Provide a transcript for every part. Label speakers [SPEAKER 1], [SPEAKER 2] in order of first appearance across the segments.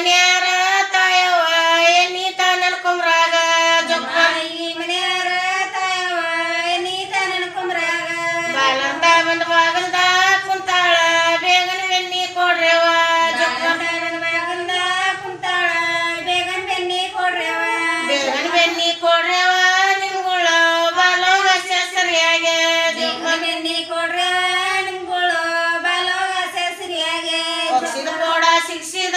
[SPEAKER 1] ಮನ್ಯಾರ ತಾಯವ any ತಾನ ಅನ್ಕೊಂಬ್ರಾಗ. ಜೊಕ್ಕಾಯಿ
[SPEAKER 2] ಮನ್ಯಾರ ತಾಯವ any ತಾನ ಅನ್ಕೊಂಬ್ರಾಗ.
[SPEAKER 1] ಬಾಲಂದ ಬಂದ ಬಾಗಂದ ಕುಂತಾಳ ಬೇಗನ ಬೆನ್ನಿ ಕೊಡ್ರೆವ
[SPEAKER 2] ಬಾಗಂದ ಕುಂತಾಳ ಬೇಗನ ಬೆನ್ನಿ ಕೊಡ್ರೆವ
[SPEAKER 1] ಬೇಗನ ಬೆನ್ನಿ ಕೊಡ್ರೆವ ನಿಮ್ಗುಳ ಬಾಲೋಗ ಸರಿಯಾಗ. ಬೇಗನ
[SPEAKER 2] ಬೆನ್ನಿ ಕೊಡ್ರೆವ ನಿಮ್ಗುಳ ಬಾಲೋಗ ಸರಿಯಾಗ. ಒಕ್ಸಿದ
[SPEAKER 1] ಕೋಡ ಶಿಕ್ಷಿದ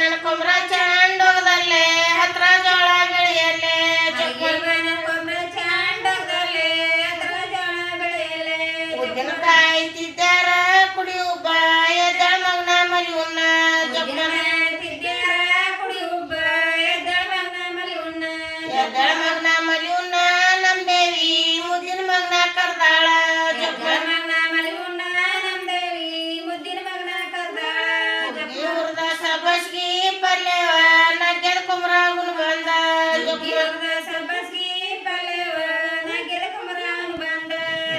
[SPEAKER 1] ನೆನಕೊಬ್ರ ಚಂಡೋಗದಲ್ಲೇ ಹತ್ರ ಜೋಳ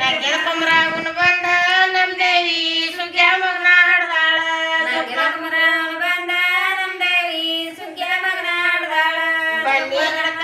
[SPEAKER 1] ನಗ್ಗಡಕಮರವನು ಬಂದ ನಮ್ ದೇವಿ ಸುಗ್ಯ ಮಗನ ಹಾಡ್ದಾಳ.
[SPEAKER 2] ನಗ್ಗಡಕಮರವನು ಬಂದ ನಮ್ ದೇವಿ ಸುಗ್ಯ ಮಗನ ಹಾಡ್ದಾಳ. ಬನ್ನಿ ಕಡತ